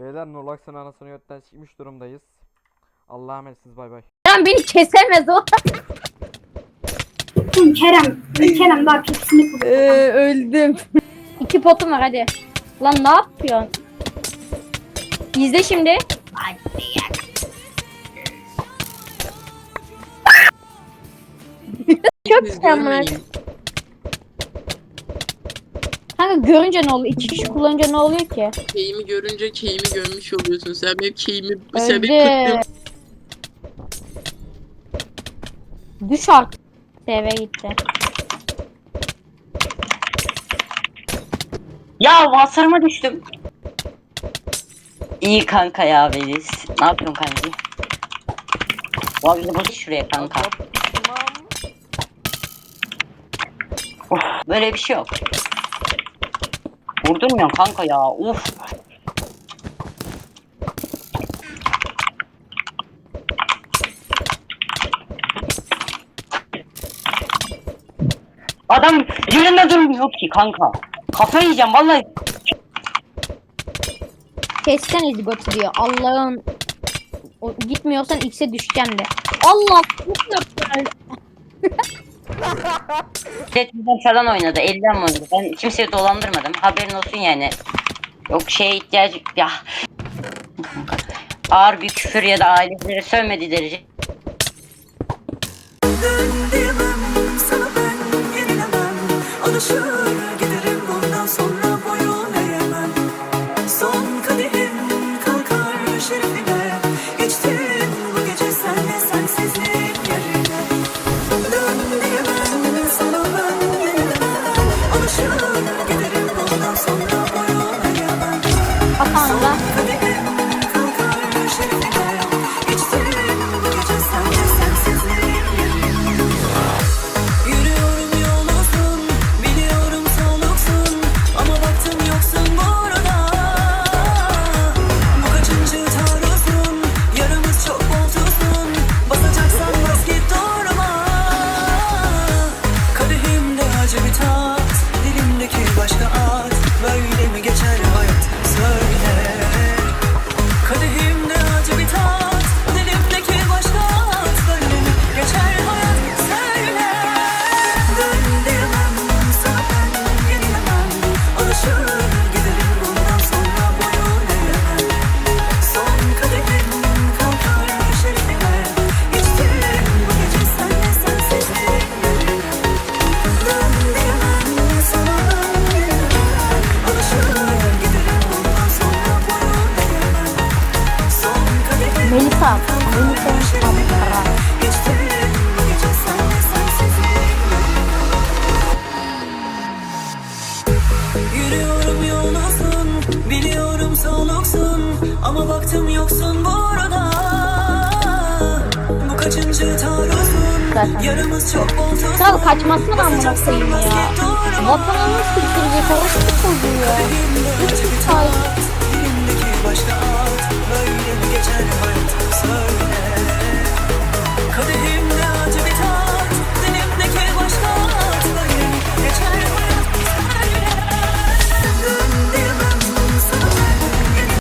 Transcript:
Beyler Nolax'ın anasını götten çıkmış durumdayız. Allah'a emanetsiniz bay bay. Kerem beni kesemez o. Kerem. Kerem daha hepsini Ee, kullan. öldüm. İki potum var hadi. Lan ne yapıyorsun? İzle şimdi. Çok Siz güzel görmeyin. Görünce ne oluyor? İki kişi kullanınca ne oluyor ki? Keyimi görünce keyimi görmüş oluyorsun. Sen benim keyimi, sen benim Öldü. Düş artık. TV gitti. Ya vasarıma düştüm. İyi kanka ya Velis. Ne yapıyorsun kanka? Vallahi bak şuraya kanka. Of, böyle bir şey yok. Vurdurmuyorum kanka ya. Uf. Adam yerinde durmuyor ki kanka. Kafayı yiyeceğim vallahi. Kesten izgotu diyor. Allah'ın gitmiyorsan X'e düşeceğim de. Allah Chat'den falan oynadı. Elden mi oynadı? Ben kimseyi dolandırmadım. Haberin olsun yani. Yok şeye ihtiyacı... Ya. Ağır bir küfür ya da aileleri sövmediği derece Son kadehim kalkar şerefine acı bir tat, dilimdeki başka at Böyle kadehim Melisa. Melisa'nın kamera. Geçtim bu gece senle sensizliğin Yürüyorum yol uzun, biliyorum soluksun Ama baktım yoksun burada Bu kaçıncı taarruzun, Zaten. yaramız çok bol tuzun Kral kaçmasın amına koyayım ya. Vatanını orası çocuğu ya. Üç ay.